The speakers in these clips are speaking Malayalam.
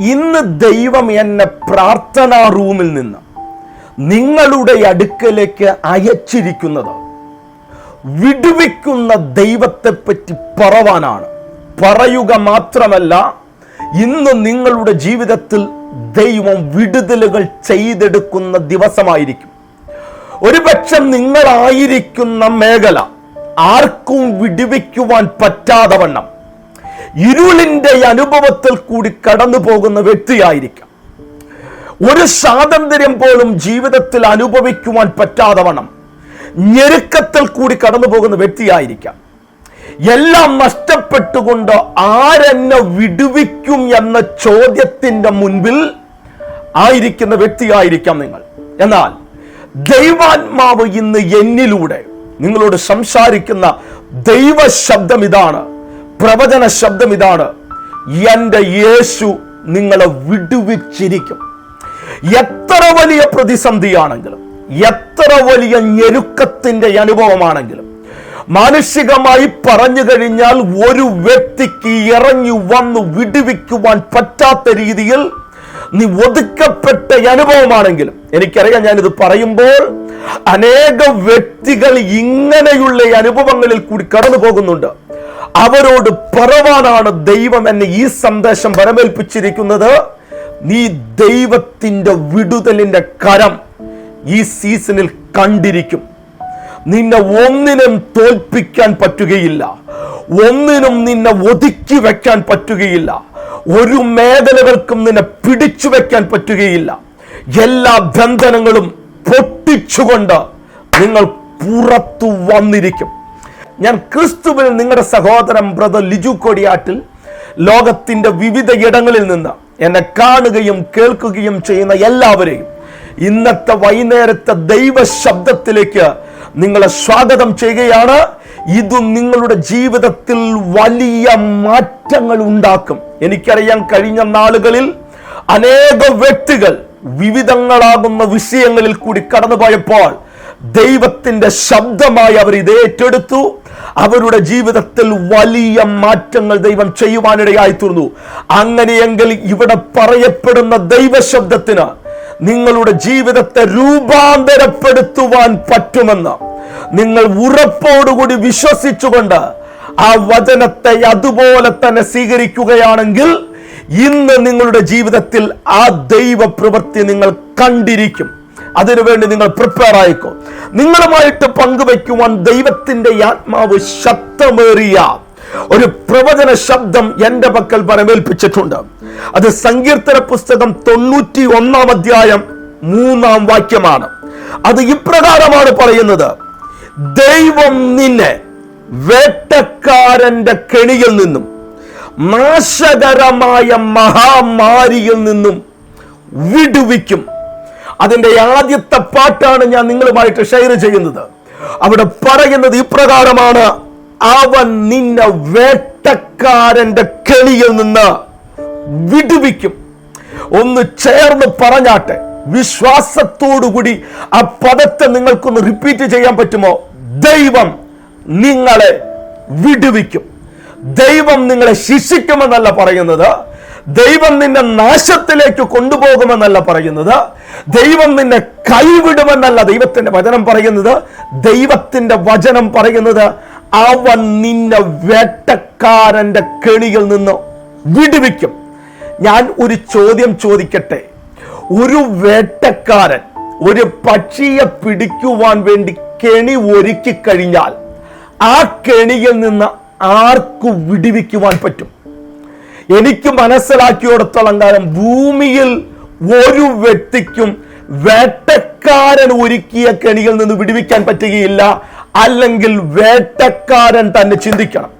ഇന്ന് ദൈവം എന്നെ പ്രാർത്ഥനാ റൂമിൽ നിന്ന് നിങ്ങളുടെ അടുക്കലേക്ക് അയച്ചിരിക്കുന്നത് വിടുവിക്കുന്ന ദൈവത്തെപ്പറ്റി പറവാനാണ്. പറയുക മാത്രമല്ല ഇന്ന് നിങ്ങളുടെ ജീവിതത്തിൽ ദൈവം വിടുതലുകൾ ചെയ്തെടുക്കുന്ന ദിവസമായിരിക്കും. ഒരുപക്ഷം നിങ്ങളായിരിക്കുന്ന മേഖല ആർക്കും വിടുവിക്കുവാൻ പറ്റാതെ വണ്ണം. ഇരുളിന്റെ അനുഭവത്തിൽ കൂടി കടന്നു പോകുന്ന വ്യക്തിയായിരിക്കാം. ഒരു സ്വാതന്ത്ര്യം പോലും ജീവിതത്തിൽ അനുഭവിക്കുവാൻ പറ്റാതെ വണ്ണം ഞെരുക്കത്തിൽ കൂടി കടന്നു പോകുന്ന വ്യക്തിയായിരിക്കാം. എല്ലാം നഷ്ടപ്പെട്ടുകൊണ്ട് ആരെന്നെ വിടുവിക്കും എന്ന ചോദ്യത്തിന്റെ മുൻപിൽ ആയിരിക്കുന്ന വ്യക്തിയായിരിക്കാം നിങ്ങൾ. എന്നാൽ ദൈവാത്മാവ് ഇന്ന് എന്നിലൂടെ നിങ്ങളോട് സംസാരിക്കുന്ന ദൈവശബ്ദം ഇതാണ്. പ്രവചന ശബ്ദം ഇതാണ്. എന്റെ യേശു നിങ്ങളെ വിടുവിച്ചിരിക്കും. എത്ര വലിയ പ്രതിസന്ധിയാണെങ്കിലും എത്ര വലിയ ഞെരുക്കത്തിന്റെ അനുഭവമാണെങ്കിലും മാനുഷികമായി പറഞ്ഞു കഴിഞ്ഞാൽ ഒരു വ്യക്തിക്ക് ഇറങ്ങി വന്ന് വിടുവിക്കുവാൻ പറ്റാത്ത രീതിയിൽ നീ ഒതുക്കപ്പെട്ട അനുഭവമാണെങ്കിലും എനിക്കറിയാം ഞാനിത് പറയുമ്പോൾ അനേക വ്യക്തികൾ ഇങ്ങനെയുള്ള അനുഭവങ്ങളിൽ കൂടി കടന്നു പോകുന്നുണ്ട് അവരോട് പറവാനാണ് ദൈവം എന്നെ ഈ സന്ദേശം വരമേൽപ്പിച്ചിരിക്കുന്നത്. നീ ദൈവത്തിന്റെ വിടുതലിന്റെ കരം ഈ സീസണിൽ കണ്ടിരിക്കും. നിന്നെ ഒന്നിനും തോൽപ്പിക്കാൻ പറ്റുകയില്ല. ഒന്നിനും നിന്നെ ഒതുക്കി വെക്കാൻ പറ്റുകയില്ല. ഒരു മേഖലകൾക്കും നിന്നെ പിടിച്ചു വെക്കാൻ പറ്റുകയില്ല. എല്ലാ ബന്ധനങ്ങളും പൊട്ടിച്ചുകൊണ്ട് നിങ്ങൾ പുറത്തു വന്നിരിക്കും. ഞാൻ ക്രിസ്തുവിൽ നിങ്ങളുടെ സഹോദരൻ ബ്രദർ ലിജു കൊടിയാട്ടിൽ ലോകത്തിന്റെ വിവിധ ഇടങ്ങളിൽ നിന്ന് എന്നെ കാണുകയും കേൾക്കുകയും ചെയ്യുന്ന എല്ലാവരെയും ഇന്നത്തെ വൈകുന്നേരത്തെ ദൈവ ശബ്ദത്തിലേക്ക് നിങ്ങളെ സ്വാഗതം ചെയ്യുകയാണ്. ഇത് നിങ്ങളുടെ ജീവിതത്തിൽ വലിയ മാറ്റങ്ങൾ ഉണ്ടാക്കും. എനിക്കറിയാം കഴിഞ്ഞ നാളുകളിൽ അനേക വ്യക്തികൾ വിവിധങ്ങളാകുന്ന വിഷയങ്ങളിൽ കൂടി കടന്നുപോയപ്പോൾ ദൈവത്തിന്റെ ശബ്ദമായി അവർ ഇത് ഏറ്റെടുത്തു. അവരുടെ ജീവിതത്തിൽ വലിയ മാറ്റങ്ങൾ ദൈവം ചെയ്യുവാനിടയായി തീർന്നു അങ്ങനെയെങ്കിൽ ഇവിടെ പറയപ്പെടുന്ന ദൈവശബ്ദത്തിന് നിങ്ങളുടെ ജീവിതത്തെ രൂപാന്തരപ്പെടുത്തുവാൻ പറ്റുമെന്ന് നിങ്ങൾ ഉറപ്പോടുകൂടി വിശ്വസിച്ചുകൊണ്ട് ആ വചനത്തെ അതുപോലെ തന്നെ സ്വീകരിക്കുകയാണെങ്കിൽ ഇന്ന് നിങ്ങളുടെ ജീവിതത്തിൽ ആ ദൈവ പ്രവൃത്തി നിങ്ങൾ കണ്ടിരിക്കും. അതിനുവേണ്ടി നിങ്ങൾ പ്രിപ്പയർ ആയിക്കോ. നിങ്ങളുമായിട്ട് പങ്കുവയ്ക്കുവാൻ ദൈവത്തിന്റെ ആത്മാവ് ശക്തമേറിയ ഒരു പ്രവചന ശബ്ദം എന്റെ പക്കൽ പരമേൽപ്പിച്ചിട്ടുണ്ട് അത് സങ്കീർത്തന പുസ്തകം തൊണ്ണൂറ്റി ഒന്നാം അധ്യായം മൂന്നാം വാക്യമാണ്. അത് ഇപ്രകാരമാണ് പറയുന്നത്. ദൈവം നിന്നെ വേട്ടക്കാരന്റെ കെണിയിൽ നിന്നും നാശകരമായ മഹാമാരിയിൽ നിന്നും വിടുവിക്കും. അതിന്റെ ആദ്യത്തെ പാട്ടാണ് ഞാൻ നിങ്ങളുമായിട്ട് ഷെയർ ചെയ്യുന്നത്. അവിടെ പറയുന്നത് ഇപ്രകാരമാണ് അവൻ നിന്നെ വേട്ടക്കാരന്റെ കെളിയിൽ നിന്ന് വിടുവിക്കും. ഒന്ന് ചേർന്ന് പറഞ്ഞാട്ടെ വിശ്വാസത്തോടുകൂടി ആ പദത്തെ നിങ്ങൾക്കൊന്ന് റിപ്പീറ്റ് ചെയ്യാൻ പറ്റുമോ? ദൈവം നിങ്ങളെ വിടുവിക്കും. ദൈവം നിങ്ങളെ ശിക്ഷിക്കുമെന്നല്ല പറയുന്നത്. ദൈവം നിന്നെ നാശത്തിലേക്ക് കൊണ്ടുപോകുമെന്നല്ല പറയുന്നത്. ദൈവം നിന്നെ കൈവിടുമെന്നല്ല ദൈവത്തിന്റെ വചനം പറയുന്നത്. ദൈവത്തിന്റെ വചനം പറയുന്നത് അവൻ നിന്നെ വേട്ടക്കാരന്റെ കെണിയിൽ നിന്ന് വിടുവിക്കും. ഞാൻ ഒരു ചോദ്യം ചോദിക്കട്ടെ? ഒരു വേട്ടക്കാരൻ ഒരു പക്ഷിയെ പിടിക്കുവാൻ വേണ്ടി കെണി ഒരുക്കി കഴിഞ്ഞാൽ ആ കെണിയിൽ നിന്ന് ആർക്കു വിടുവിക്കുവാൻ പറ്റും? എനിക്ക് മനസ്സിലാക്കിയോടത്തോളം കാലം ഭൂമിയിൽ ഒരു വ്യക്തിക്കും വേട്ടക്കാരൻ ഒരുക്കിയ കെണിയിൽ നിന്ന് വിടുവിക്കാൻ പറ്റുകയില്ല. അല്ലെങ്കിൽ വേട്ടക്കാരൻ തന്നെ ചിന്തിക്കണം.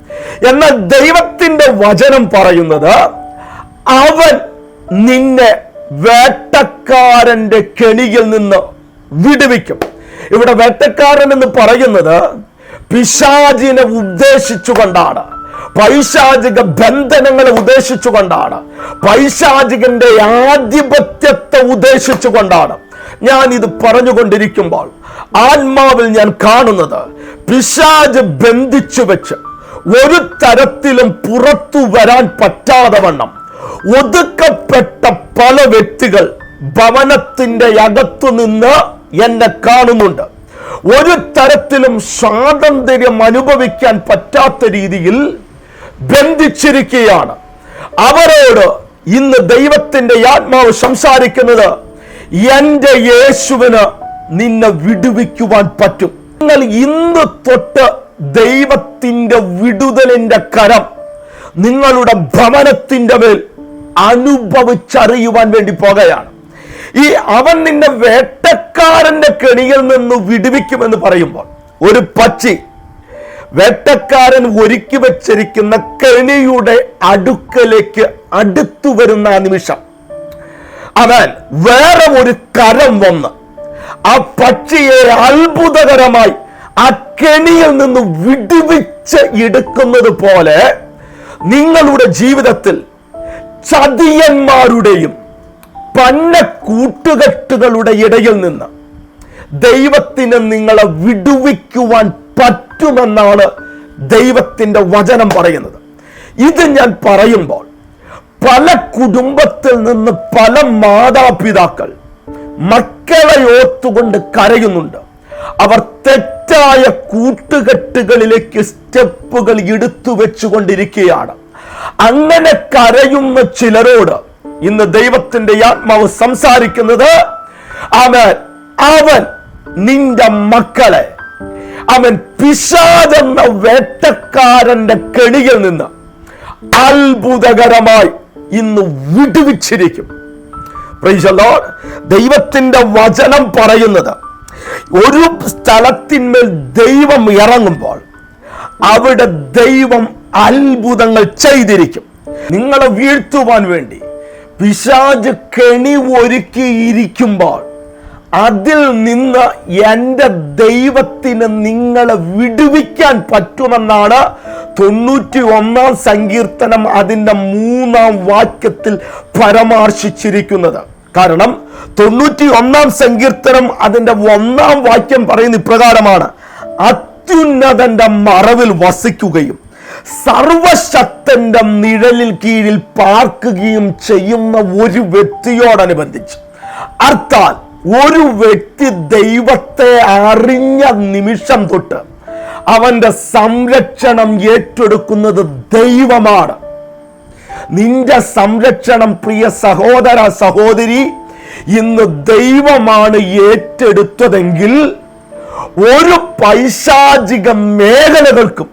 എന്നാൽ ദൈവത്തിന്റെ വചനം പറയുന്നത് അവൻ നിന്നെ വേട്ടക്കാരന്റെ കെണിയിൽ നിന്ന് വിടുവിക്കും. ഇവിടെ വേട്ടക്കാരൻ എന്ന് പറയുന്നത് പിശാചിനെ ഉദ്ദേശിച്ചുകൊണ്ടാണ്. പൈശാചിക ബന്ധനങ്ങളെ ഉദ്ദേശിച്ചുകൊണ്ടാണ്. പൈശാചികന്റെ ആധിപത്യത്തെ ഉദ്ദേശിച്ചുകൊണ്ടാണ് ഞാൻ ഇത് പറഞ്ഞുകൊണ്ടിരിക്കുമ്പോൾ ആത്മാവിൽ ഞാൻ കാണുന്നത് പിശാജ് ബന്ധിച്ചു വെച്ച് ഒരു തരത്തിലും പുറത്തു വരാൻ പറ്റാതെ വണ്ണം. ഒതുക്കപ്പെട്ട പല വ്യക്തികൾ ഭവനത്തിന്റെ അകത്തു നിന്ന് എന്നെ കാണുന്നുണ്ട്. ഒരു തരത്തിലും സ്വാതന്ത്ര്യം അനുഭവിക്കാൻ പറ്റാത്ത രീതിയിൽ ബന്ധിച്ചിരിക്കുകയാണ്. അവരോട് ഇന്ന് ദൈവത്തിന്റെ ആത്മാവ് സംസാരിക്കുന്നത് എന്റെ യേശുവിന് നിന്നെ വിടുവിക്കുവാൻ പറ്റും. നിങ്ങൾ ഇന്ന് തൊട്ട് ദൈവത്തിന്റെ വിടുതലിന്റെ കരം നിങ്ങളുടെ ഭവനത്തിന്റെ മേൽ അനുഭവിച്ചറിയുവാൻ വേണ്ടി പോകുകയാണ്. ഈ അവൻ നിന്നെ വേട്ടക്കാരന്റെ കെണിയിൽ നിന്ന് വിടുവിക്കുമെന്ന് പറയുമ്പോൾ ഒരു പക്ഷി വേട്ടക്കാരൻ ഒരുക്കി വച്ചിരിക്കുന്ന കെണിയുടെ അടുക്കലേക്ക് അടുത്തു വരുന്ന നിമിഷം അവൻ വേറെ ഒരു കരം വന്ന് ആ പക്ഷിയെ അത്ഭുതകരമായി ആ കെണിയിൽ നിന്ന് വിടുവിച്ച് എടുക്കുന്നത് പോലെ നിങ്ങളുടെ ജീവിതത്തിൽ ചതിയന്മാരുടെയും പന്ന കൂട്ടുകെട്ടുകളുടെ ഇടയിൽ നിന്ന് ദൈവത്തിന് നിങ്ങളെ വിടുവിക്കുവാൻ പറ്റുമെന്നാണ് ദൈവത്തിന്റെ വചനം പറയുന്നത്. ഇത് ഞാൻ പറയുമ്പോൾ പല കുടുംബത്തിൽ നിന്ന് പല മാതാപിതാക്കൾ മക്കളെ ഓർത്തുകൊണ്ട് കരയുന്നുണ്ട്. അവർ തെറ്റായ കൂട്ടുകെട്ടുകളിലേക്ക് സ്റ്റെപ്പുകൾ എടുത്തു വെച്ചുകൊണ്ടിരിക്കുകയാണ്. അങ്ങനെ കരയുന്ന ചിലരോട് ഇന്ന് ദൈവത്തിന്റെ ആത്മാവ് സംസാരിക്കുന്നത് അവൻ അവൻ നിന്റെ മക്കളെ അവൻ പിശാചെന്ന വേട്ടക്കാരന്റെ കെണിയിൽ നിന്ന് അത്ഭുതകരമായി ഇന്ന് വിടുവിച്ചിരിക്കും. ദൈവത്തിന്റെ വചനം പറയുന്നത് ഒരു സ്ഥലത്തിന്മേൽ ദൈവം ഇറങ്ങുമ്പോൾ അവിടെ ദൈവം അത്ഭുതങ്ങൾ ചെയ്തിരിക്കും. നിങ്ങളെ വീഴ്ത്തുവാൻ വേണ്ടി പിശാജ് കെണി ഒരുക്കിയിരിക്കുമ്പോൾ അതിൽ നിന്ന് എന്റെ ദൈവത്തിന് നിങ്ങളെ വിടുവിക്കാൻ പറ്റുമെന്നാണ് തൊണ്ണൂറ്റി ഒന്നാം സങ്കീർത്തനം അതിന്റെ മൂന്നാം വാക്യത്തിൽ പരാമർശിച്ചിരിക്കുന്നത്. കാരണം തൊണ്ണൂറ്റി ഒന്നാം സങ്കീർത്തനം അതിന്റെ ഒന്നാം വാക്യം പറയുന്ന ഇപ്രകാരമാണ് അത്യുന്നതന്റെ മറവിൽ വസിക്കുകയും സർവശക്തന്റെ നിഴലിൽ കീഴിൽ പാർക്കുകയും ചെയ്യുന്ന ഒരു വ്യക്തിയോടനുബന്ധിച്ച്. അർത്ഥാൽ ഒരു വ്യക്തി ദൈവത്തെ അറിഞ്ഞ നിമിഷം തൊട്ട് അവന്റെ സംരക്ഷണം ഏറ്റെടുക്കുന്നത് ദൈവമാണ്. നിന്റെ സംരക്ഷണം പ്രിയ സഹോദര സഹോദരി ഇന്ന് ദൈവമാണ് ഏറ്റെടുത്തതെങ്കിൽ ഒരു പൈശാചിക മേഖലകൾക്കും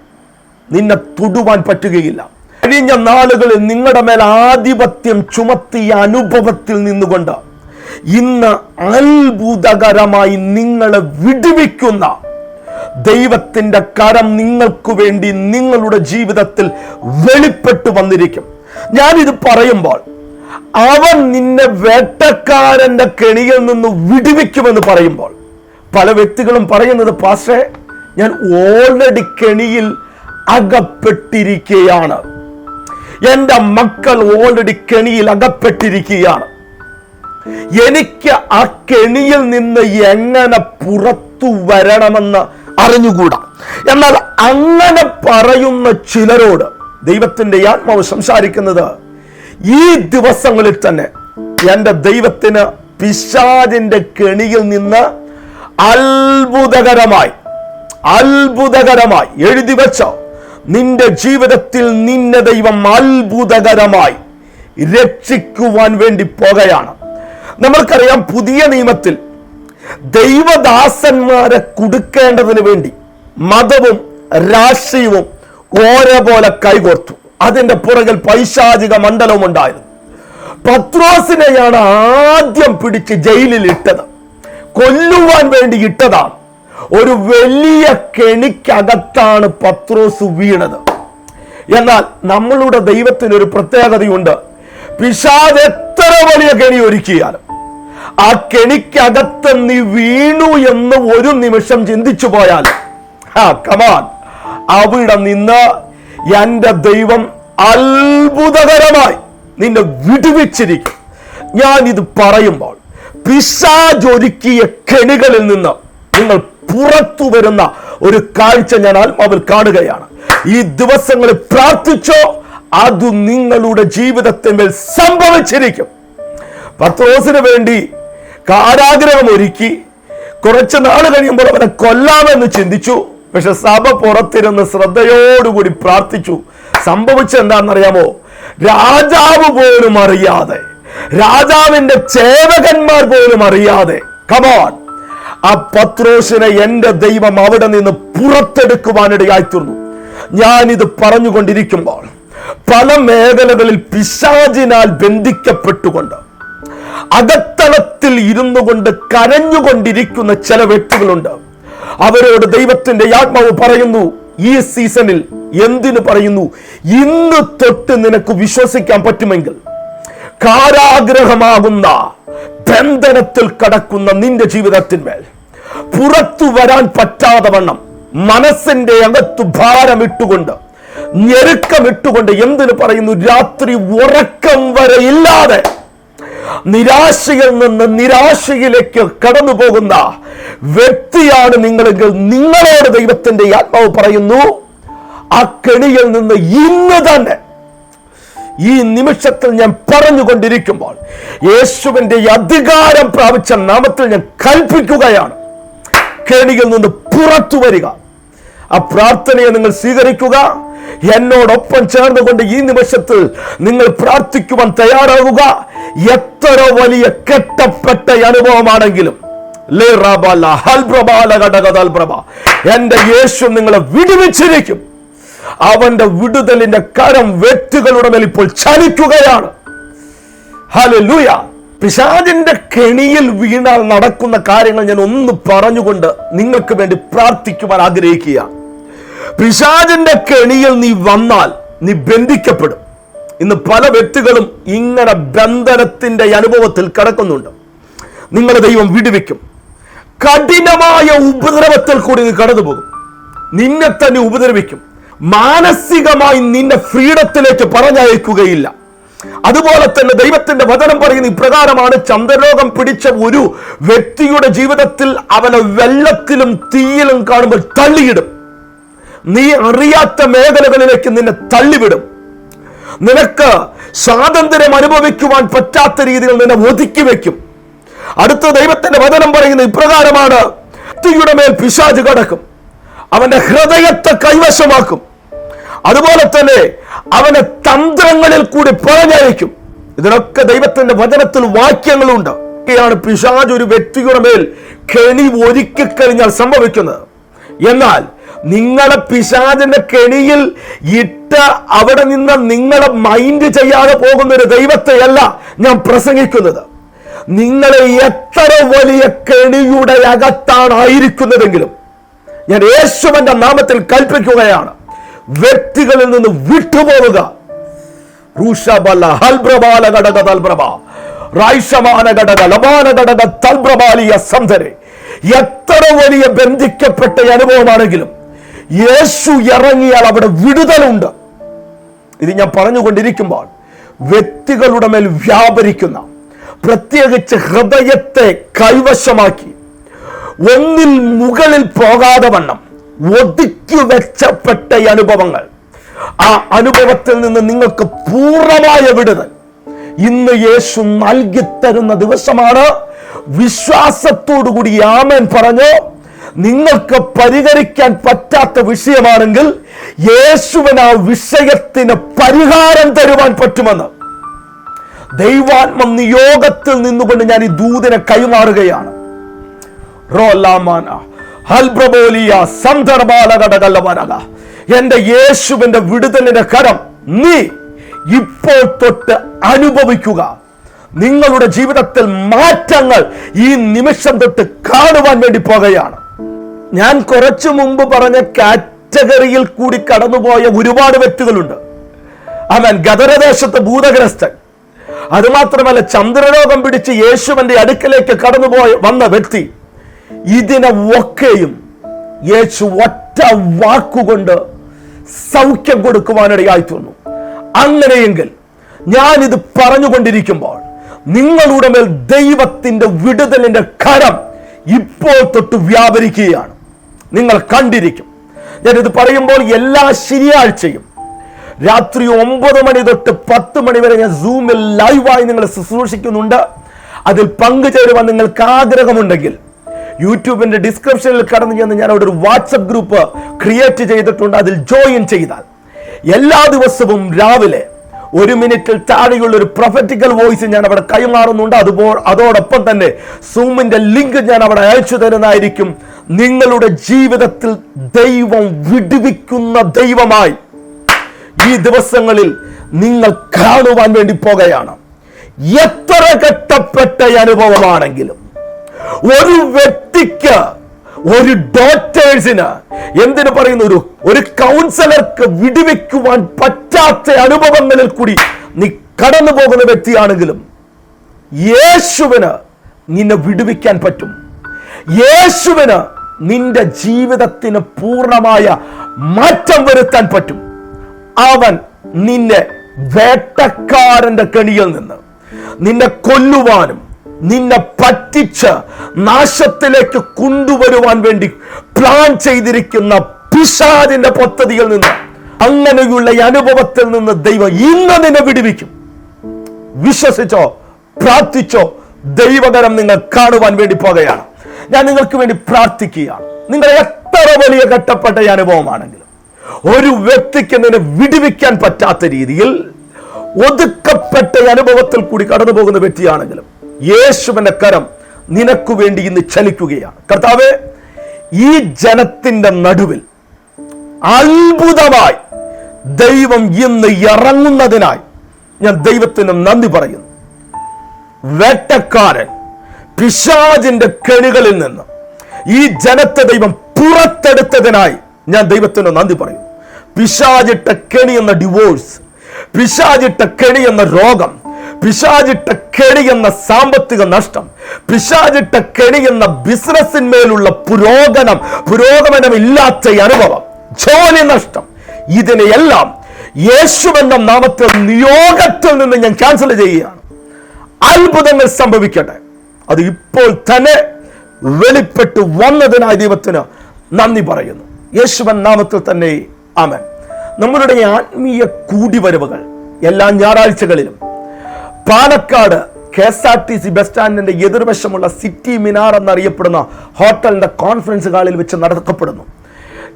നിന്നെ തൊടുവാൻ പറ്റുകയില്ല. കഴിഞ്ഞ നാളുകളിൽ നിങ്ങളുടെ മേൽ ആധിപത്യം ചുമത്തിയ അനുഭവത്തിൽ നിന്നുകൊണ്ട് ഇന്ന് അത്ഭുതകരമായി നിങ്ങളെ വിടുവിക്കുന്ന ദൈവത്തിന്റെ കരം നിങ്ങൾക്ക് വേണ്ടി നിങ്ങളുടെ ജീവിതത്തിൽ വെളിപ്പെട്ടു വന്നിരിക്കും. ഞാനിത് പറയുമ്പോൾ അവൻ നിന്നെ വേട്ടക്കാരന്റെ കെണിയിൽ നിന്ന് വിടുവിക്കുമെന്ന് പറയുമ്പോൾ പല വ്യക്തികളും പറയുന്നത് പാസ്റ്റേ ഞാൻ ഓൾറെഡി കെണിയിൽ അകപ്പെട്ടിരിക്കുകയാണ്. എന്റെ മക്കൾ ഓൾറെഡി കെണിയിൽ അകപ്പെട്ടിരിക്കുകയാണ്. എനിക്ക് ആ കെണിയിൽ നിന്ന് എങ്ങനെ പുറത്തു വരണമെന്ന് അറിഞ്ഞുകൂടാ? എന്നാൽ അങ്ങനെ പറയുന്ന ചിലരോട് ദൈവത്തിന്റെ ആത്മാവ് സംസാരിക്കുന്നത് ഈ ദിവസങ്ങളിൽ തന്നെ എന്റെ ദൈവത്തിന് പിശാദിന്റെ കെണിയിൽ നിന്ന് അത്ഭുതകരമായി അത്ഭുതകരമായി എഴുതി വെച്ചോ. നിന്റെ ജീവിതത്തിൽ നിന്നെ ദൈവം അത്ഭുതകരമായി രക്ഷിക്കുവാൻ വേണ്ടി പോകുകയാണ്. നമ്മൾക്കറിയാം പുതിയ നിയമത്തിൽ ദൈവദാസന്മാരെ കൊടുക്കേണ്ടതിന് വേണ്ടി മതവും രാഷ്ട്രീയവും ഓരോ പോലെ കൈകോർത്തു. അതിന്റെ പുറകിൽ പൈശാചിക മണ്ഡലവും ഉണ്ടായിരുന്നു. പത്രോസിനെയാണ് ആദ്യം പിടിച്ച് ജയിലിൽ ഇട്ടത്. കൊല്ലുവാൻ വേണ്ടി ഇട്ടതാണ്. ഒരു വലിയ കെണിക്കകത്താണ് പത്രോസ് വീണത്. എന്നാൽ നമ്മളുടെ ദൈവത്തിന് ഒരു പ്രത്യേകതയുണ്ട്. പിശാദ് എത്ര വലിയ കെണി ഒരുക്കിയാലും ആ കെണിക്കകത്ത് നീ വീണു എന്ന് ഒരു നിമിഷം ചിന്തിച്ചു പോയാൽ ആ കമാൻ അവിടെ നിന്ന് എന്റെ ദൈവം അത്ഭുതകരമായി നിന്നെ വിടുവിച്ചിരിക്കും. ഞാൻ ഇത് പറയുമ്പോൾ പിശാചൊരുക്കിയ കെണികളിൽ നിന്ന് നിങ്ങൾ പുറത്തു വരുന്ന ഒരു കാഴ്ച ഞാൻ ആത്മാവിൽ കാണുകയാണ്. ഈ ദിവസങ്ങളിൽ പ്രാർത്ഥിച്ചോ അത് നിങ്ങളുടെ ജീവിതത്തിന്മേൽ സംഭവിച്ചിരിക്കും. പത്രോസിന് വേണ്ടി കാരാഗ്രഹം ഒരുക്കി കുറച്ച് നാൾ കഴിയുമ്പോൾ അവനെ കൊല്ലാമെന്ന് ചിന്തിച്ചു. പക്ഷെ സഭ പുറത്തിരുന്ന് ശ്രദ്ധയോടുകൂടി പ്രാർത്ഥിച്ചു. സംഭവിച്ചെന്താണെന്നറിയാമോ രാജാവ് പോലും അറിയാതെ രാജാവിന്റെ സേവകന്മാർ പോലും അറിയാതെ കമോൺ ആ പത്രോസിനെ എന്റെ ദൈവം അവിടെ നിന്ന് പുറത്തെടുക്കുവാനിടയായി തീർന്നു. ഞാനിത് പറഞ്ഞുകൊണ്ടിരിക്കുമ്പോൾ പല മേഖലകളിൽ പിശാചിനാൽ ബന്ധിക്കപ്പെട്ടുകൊണ്ട് അകത്തളത്തിൽ ഇരുന്നു കൊണ്ട് കരഞ്ഞുകൊണ്ടിരിക്കുന്ന ചില വ്യക്തികളുണ്ട്. അവരോട് ദൈവത്തിന്റെ ആത്മാവ് പറയുന്നു ഈ സീസണിൽ എന്തിനു പറയുന്നു? ഇന്ന് തൊട്ട് നിനക്ക് വിശ്വസിക്കാൻ പറ്റുമെങ്കിൽ കാരാഗ്രഹമാകുന്ന ബന്ധനത്തിൽ കടക്കുന്ന നിന്റെ ജീവിതത്തിന്മേൽ പുറത്തു വരാൻ പറ്റാതെ വണ്ണം മനസ്സിന്റെ അകത്തു ഭാരമിട്ടുകൊണ്ട് ഞെരുക്കമിട്ടുകൊണ്ട് എന്തിന് പറയുന്നു? രാത്രി ഉറക്കം വരെ ഇല്ലാതെ നിരാശയിൽ നിന്ന് നിരാശയിലേക്ക് കടന്നു പോകുന്ന വ്യക്തിയാണ് നിങ്ങളെങ്കിൽ നിങ്ങളോട് ദൈവത്തിന്റെ ആത്മാവ് പറയുന്നു ആ കെണിയിൽ നിന്ന് ഇന്ന് തന്നെ ഈ നിമിഷത്തിൽ ഞാൻ പറഞ്ഞുകൊണ്ടിരിക്കുമ്പോൾ യേശുവിന്റെ അധികാരം പ്രാപിച്ച നാമത്തിൽ ഞാൻ കൽപ്പിക്കുകയാണ്. കെണിയിൽ നിന്ന് പുറത്തു വരിക. ആ പ്രാർത്ഥനയെ നിങ്ങൾ സ്വീകരിക്കുക. എന്നോടൊപ്പം ചേർന്നുകൊണ്ട് ഈ നിമിഷത്തിൽ നിങ്ങൾ പ്രാർത്ഥിക്കുവാൻ തയ്യാറാകുക എത്ര വലിയ കെട്ടപ്പെട്ട അനുഭവമാണെങ്കിലും. എന്റെ യേശു നിങ്ങളെ വിടുവിച്ചിരിക്കും. അവന്റെ വിടുതലിന്റെ കരം വ്യക്തികളുടെ മേൽ ഇപ്പോൾ ചലിക്കുകയാണ്. പിശാജിന്റെ കെണിയിൽ വീണാൽ നടക്കുന്ന കാര്യങ്ങൾ ഞാൻ ഒന്ന് പറഞ്ഞുകൊണ്ട് നിങ്ങൾക്ക് വേണ്ടി പ്രാർത്ഥിക്കുവാൻ ആഗ്രഹിക്കുക പിശാചിന്റെ കെണിയിൽ നീ വന്നാൽ നീ ബന്ധിക്കപ്പെടും. ഇന്ന് പല വ്യക്തികളും ഇങ്ങനെ ബന്ധനത്തിന്റെ അനുഭവത്തിൽ കിടക്കുന്നുണ്ട്. നിങ്ങളെ ദൈവം വിടുവിക്കും. കഠിനമായ ഉപദ്രവത്തിൽ കൂടി നീ കടന്നു പോകും നിന്നെ തന്നെ ഉപദ്രവിക്കും. മാനസികമായി നിന്നെ ഫ്രീഡത്തിലേക്ക് പറഞ്ഞയക്കുകയില്ല. അതുപോലെ തന്നെ ദൈവത്തിന്റെ വചനം പറയുന്ന ഇപ്രകാരമാണ് ചന്ദ്രലോകം പിടിച്ച ഒരു വ്യക്തിയുടെ ജീവിതത്തിൽ അവനെ വെള്ളത്തിലും തീയിലും കാണുമ്പോൾ തള്ളിയിടും. നീ അറിയാത്ത മേഖലകളിലേക്ക് നിന്നെ തള്ളിവിടും. നിനക്ക് സ്വാതന്ത്ര്യം അനുഭവിക്കുവാൻ പറ്റാത്ത രീതിയിൽ നിന്നെ ഒതുക്കി വെക്കും. അടുത്ത ദൈവത്തിന്റെ വചനം പറയുന്ന ഇപ്രകാരമാണ് വ്യക്തിയുടെ മേൽ പിശാജ് കടക്കും അവന്റെ ഹൃദയത്തെ കൈവശമാക്കും. അതുപോലെ തന്നെ അവനെ തന്ത്രങ്ങളിൽ കൂടി പറഞ്ഞയക്കും. ഇതിനൊക്കെ ദൈവത്തിന്റെ വചനത്തിൽ വാക്യങ്ങളുണ്ട്. ഒക്കെയാണ് പിശാജ് ഒരു വ്യക്തിയുടെ മേൽ കെണി ഒരുക്കി കഴിഞ്ഞാൽ സംഭവിക്കുന്നത്. എന്നാൽ നിങ്ങളെ പിശാചിന്റെ കെണിയിൽ ഇട്ട് അവിടെ നിന്ന് നിങ്ങളെ മൈൻഡ് ചെയ്യാതെ പോകുന്ന ഒരു ദൈവത്തെയല്ല ഞാൻ പ്രസംഗിക്കുന്നത്. നിങ്ങളെ എത്ര വലിയ കെണിയുടെ അകത്താണ് ആയിരിക്കുന്നതെങ്കിലും ഞാൻ യേശുവന്റെ നാമത്തിൽ കൽപ്പിക്കുകയാണ്. വ്യക്തികളിൽ നിന്ന് വിട്ടുപോവുക. ഹൽബ്രബാല എത്ര വലിയ ബന്ധിക്കപ്പെട്ട അനുഭവമാണെങ്കിലും യേശു ഇറങ്ങിയാൽ അവിടെ വിടുതലുണ്ട്. ഇത് ഞാൻ പറഞ്ഞുകൊണ്ടിരിക്കുമ്പോൾ വ്യക്തികളുടെ മേൽ വ്യാപരിക്കുന്ന പ്രത്യേകിച്ച് ഹൃദയത്തെ കൈവശമാക്കി ഒന്നിൽ മുകളിൽ പോകാതെ വണ്ണം ഒതുക്കി വെച്ചപ്പെട്ട അനുഭവങ്ങൾ ആ അനുഭവത്തിൽ നിന്ന് നിങ്ങൾക്ക് പൂർണമായ വിടുതൽ. ഇന്ന് യേശു നൽകി തരുന്ന ദിവസമാണ്. വിശ്വാസത്തോടുകൂടി ആമേൻ പറഞ്ഞു? നിങ്ങൾക്ക് പരിഹരിക്കാൻ പറ്റാത്ത വിഷയമാണെങ്കിൽ യേശുവൻ ആ വിഷയത്തിന് പരിഹാരം തരുവാൻ പറ്റുമെന്ന്. ദൈവാത്മ നിയോഗത്തിൽ നിന്നുകൊണ്ട് ഞാൻ ഈ ദൂതിനെ കൈമാറുകയാണ്. എന്റെ യേശുവിന്റെ വിടുതലിന്റെ കരം നീ ഇപ്പോൾ തൊട്ട് അനുഭവിക്കുക. നിങ്ങളുടെ ജീവിതത്തിൽ മാറ്റങ്ങൾ ഈ നിമിഷം തൊട്ട് കാണുവാൻ വേണ്ടി പോകുകയാണ്. ഞാൻ കുറച്ചു മുമ്പ് പറഞ്ഞ കാറ്റഗറിയിൽ കൂടി കടന്നുപോയ ഒരുപാട് വ്യക്തികളുണ്ട്. അവൻ ഗദരദേശത്ത് ഭൂതഗ്രസ്തൻ. അതുമാത്രമല്ല ചന്ദ്രരോഗം പിടിച്ച് യേശുവിന്റെ അടുക്കലേക്ക് കടന്നുപോയ വന്ന വ്യക്തി ഇതിനെ ഒക്കെയും യേശു ഒറ്റ വാക്കുകൊണ്ട് സൗഖ്യം കൊടുക്കുവാനിടയായി തീർന്നു അങ്ങനെയെങ്കിൽ ഞാൻ ഇത് പറഞ്ഞുകൊണ്ടിരിക്കുമ്പോൾ നിങ്ങളുടെ മേൽ ദൈവത്തിന്റെ വിടുതലിന്റെ കരം ഇപ്പോൾ തൊട്ട് വ്യാപരിക്കുകയാണ്. നിങ്ങൾ കണ്ടിരിക്കും. ഞാനിത് പറയുമ്പോൾ എല്ലാ ശനിയാഴ്ചയും രാത്രി ഒമ്പത് മണി തൊട്ട് പത്ത് മണി വരെ ഞാൻ സൂമിൽ ലൈവായി നിങ്ങൾ ശുശ്രൂഷിക്കുന്നുണ്ട്. അതിൽ പങ്കുചേരുവാൻ നിങ്ങൾക്ക് ആഗ്രഹമുണ്ടെങ്കിൽ യൂട്യൂബിന്റെ ഡിസ്ക്രിപ്ഷനിൽ കടന്നു ചെന്ന് ഞാൻ അവിടെ ഒരു വാട്സപ്പ് ഗ്രൂപ്പ് ക്രിയേറ്റ് ചെയ്തിട്ടുണ്ട്. അതിൽ ജോയിൻ ചെയ്താൽ എല്ലാ ദിവസവും രാവിലെ ഒരു മിനിറ്റിൽ താഴെയുള്ള ഒരു പ്രൊഫറ്റിക്കൽ വോയിസ് ഞാൻ അവിടെ കൈമാറുന്നുണ്ട്. അതുപോലെ അതോടൊപ്പം തന്നെ സൂമിന്റെ ലിങ്ക് ഞാൻ അവിടെ അയച്ചു തരുന്നതായിരിക്കും. നിങ്ങളുടെ ജീവിതത്തിൽ ദൈവം വിടുവിക്കുന്ന ദൈവമായി ഈ ദിവസങ്ങളിൽ നിങ്ങൾ കാണുവാൻ വേണ്ടി പോകുകയാണ്. എത്ര കെട്ടപ്പെട്ട അനുഭവമാണെങ്കിലും ഒരു വ്യക്തിക്ക് ഒരു ഡോക്ടേഴ്സിന് എന്തിനു പറയുന്ന? ഒരു ഒരു കൗൺസിലർക്ക് വിടുവിക്കുവാൻ പറ്റാത്ത അനുഭവങ്ങളിൽ കൂടി നീ കടന്നു പോകുന്ന വ്യക്തിയാണെങ്കിലും യേശുവിന് നിന്നെ വിടുവിക്കാൻ പറ്റും. യേശുവിന് നിന്റെ ജീവിതത്തിന് പൂർണമായ മാറ്റം വരുത്താൻ പറ്റും. അവൻ നിന്നെ വേട്ടക്കാരന്റെ കെണിയിൽ നിന്ന് നിന്നെ കൊല്ലുവാനും നിന്നെ പറ്റിച്ച് നാശത്തിലേക്ക് കൊണ്ടുവരുവാൻ വേണ്ടി പ്ലാൻ ചെയ്തിരിക്കുന്ന പിശാദിന്റെ പദ്ധതിയിൽ നിന്ന് അങ്ങനെയുള്ള അനുഭവത്തിൽ നിന്ന് ദൈവം ഇന്ന് നിന്നെ വിടുവിക്കും. വിശ്വസിച്ചോ പ്രാർത്ഥിച്ചോ ദൈവകരം നിങ്ങൾ കാണുവാൻ വേണ്ടി പോകുകയാണ്. ഞാൻ നിങ്ങൾക്ക് വേണ്ടി പ്രാർത്ഥിക്കുകയാണ്. നിങ്ങൾ എത്ര വലിയ ഘട്ടപ്പെട്ട അനുഭവമാണെങ്കിലും ഒരു വ്യക്തിക്ക് നിന്നെ വിടുവിക്കാൻ പറ്റാത്ത രീതിയിൽ ഒതുക്കപ്പെട്ട അനുഭവത്തിൽ കൂടി കടന്നു പോകുന്ന വ്യക്തിയാണെങ്കിലും യേശുവിന്റെ കരം നിനക്കു വേണ്ടി ഇന്ന് ചലിക്കുകയാണ് കർത്താവെ ഈ ജനത്തിന്റെ നടുവിൽ അത്ഭുതമായി ദൈവം ഇന്ന് ഇറങ്ങുന്നതിനായി ഞാൻ ദൈവത്തിന് നന്ദി പറയുന്നു. വേട്ടക്കാരൻ പിശാജിന്റെ കെണികളിൽ നിന്ന് ഈ ജനത്തെ ദൈവം പുറത്തെടുത്തതിനായി ഞാൻ ദൈവത്തിന് നന്ദി പറയും. പിശാജിട്ട കെണി എന്ന ഡിവോഴ്സ് പിശാജിട്ട കെണി എന്ന രോഗം പിശാജിട്ട കെണി എന്ന സാമ്പത്തിക നഷ്ടം പിശാജിട്ട കെണി എന്ന ബിസിനസ്സിന്മേലുള്ള പുരോഗമനം പുരോഗമനമില്ലാത്ത ഇല്ലാത്ത അനുഭവം ജോലി നഷ്ടം ഇതിനെയെല്ലാം യേശുവെന്ന നാമത്തിൽ നിയോഗത്തിൽ നിന്ന് ഞാൻ ക്യാൻസൽ ചെയ്യുകയാണ്. അത്ഭുതങ്ങൾ സംഭവിക്കട്ടെ. അത് ഇപ്പോൾ തന്നെ വെളിപ്പെട്ട് വന്നതിനായി ദൈവത്തിന് നന്ദി പറയുന്നു. യേശുവൻ നാമത്തിൽ തന്നെ ആമൻ. നമ്മളുടെ ആത്മീയ കൂടിവരവുകൾ എല്ലാ ഞായറാഴ്ചകളിലും Palakkad K S R T C bus സ്റ്റാൻഡിന്റെ എതിർവശമുള്ള സിറ്റി മിനാർ എന്നറിയപ്പെടുന്ന ഹോട്ടലിന്റെ കോൺഫറൻസ് ഹാളിൽ വെച്ച് നടത്തപ്പെടുന്നു.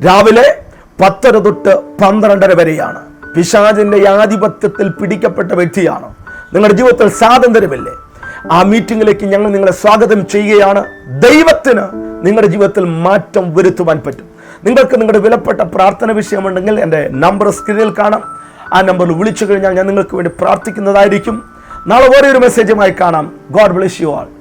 രാവിലെ പത്തര തൊട്ട് പന്ത്രണ്ടര വരെയാണ്. പിശാചിന്റെ ആധിപത്യത്തിൽ പിടിക്കപ്പെട്ട വ്യക്തിയാണ്. നിങ്ങളുടെ ജീവിതത്തിൽ സ്വാതന്ത്ര്യമില്ലേ? ആ മീറ്റിംഗിലേക്ക് ഞങ്ങൾ നിങ്ങളെ സ്വാഗതം ചെയ്യുകയാണ്. ദൈവത്തിന് നിങ്ങളുടെ ജീവിതത്തിൽ മാറ്റം വരുത്തുവാൻ പറ്റും. നിങ്ങൾക്ക് നിങ്ങളുടെ വിലപ്പെട്ട പ്രാർത്ഥന വിഷയമുണ്ടെങ്കിൽ എന്റെ നമ്പർ സ്ക്രീനിൽ കാണാം. ആ നമ്പറിൽ വിളിച്ചു കഴിഞ്ഞാൽ ഞാൻ നിങ്ങൾക്ക് വേണ്ടി പ്രാർത്ഥിക്കുന്നതായിരിക്കും. നാളെ ഓരോ മെസ്സേജുമായി കാണാം. God bless you all